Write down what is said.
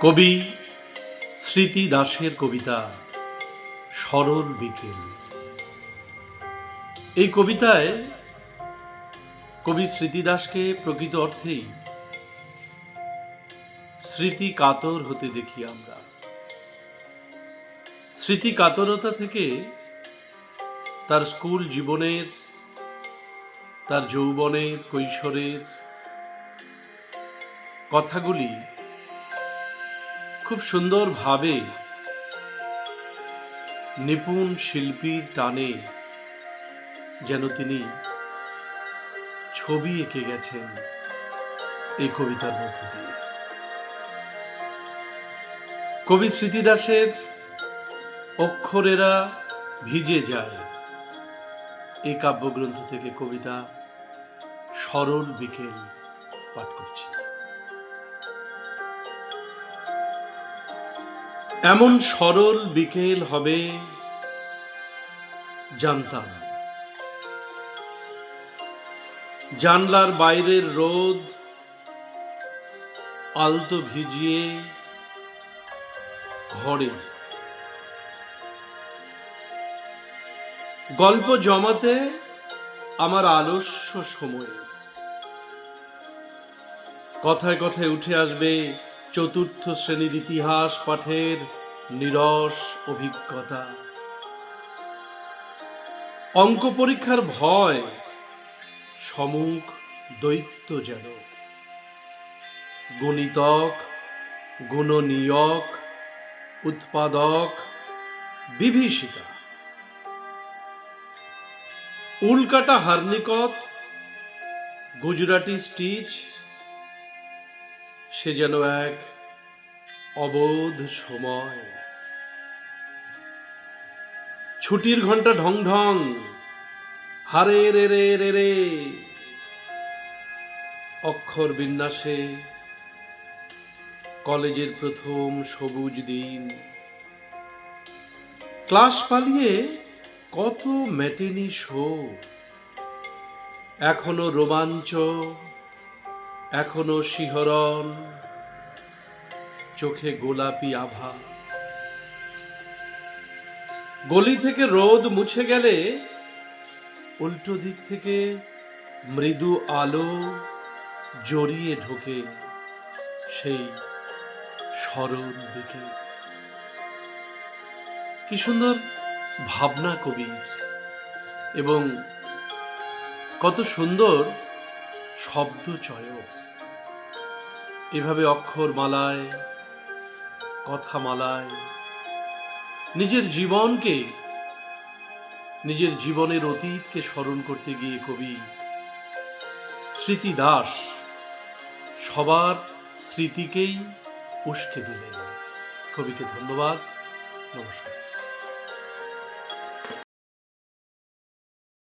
কবি স্মৃতি দাসের কবিতা সরল বিকেল। এই কবিতায় কবি স্মৃতি দাসকে প্রকৃত অর্থেই স্মৃতি কাতর হতে দেখি আমরা। স্মৃতি কাতরতা থেকে তার স্কুল জীবনের, তার যৌবনের, কৈশোরের কথাগুলি খুব সুন্দরভাবে নিপুণ শিল্পীর টানে যেন তিনি ছবি এঁকে গেছেন এই কবিতার মধ্য দিয়ে। কবি স্মৃতিদাসের অক্ষরেরা ভিজে যায়। এই কাব্যগ্রন্থ থেকে কবিতা সরল বিকেল পাঠ করছি। এমন সরল বিকেল হবে জানতাম। জানলার বাইরের রোদ আলতো ভিজিয়ে ঘরে। গল্প জমাতে আমার আলস্য সময়। কথায় কথায় উঠে আসবে চতুর্থ শ্রেণির ইতিহাস পাঠের নিরস অভিজ্ঞতা। অঙ্ক পরীক্ষার ভয় সমুখ দৈত্য যেন। গণিতক, গুণনীয়ক, উৎপাদক, বিভীষিকা। উল্কাটা হার্নিকত, গুজরাটি স্টিচ, সে যেন এক অবোধ সময়। ছুটির ঘণ্টা ঢং ঢং। হারে রে রে রে রে। অক্ষর বিন্যাসে কলেজের প্রথম সবুজ দিন। ক্লাস পালিয়ে কত ম্যাটেনি শো। এখনও রোমাঞ্চ, এখনও শিহরণ। চোখে গোলাপি আভা। গলি থেকে রোদ মুছে গেলে উল্টো দিক থেকে মৃদু আলো জড়িয়ে ঢোকে সেই সরল দিকে। কি সুন্দর ভাবনা কবির, এবং কত সুন্দর শব্দ চয়ক এভাবে অক্ষর মালায় কথা মালায় নিজের জীবনকে, নিজের জীবনের অতীতকে স্মরণ করতে গিয়ে কবি স্মৃতি দাস সবার স্মৃতিকেই উস্কে দিলেন। কবিকে ধন্যবাদ, নমস্কার।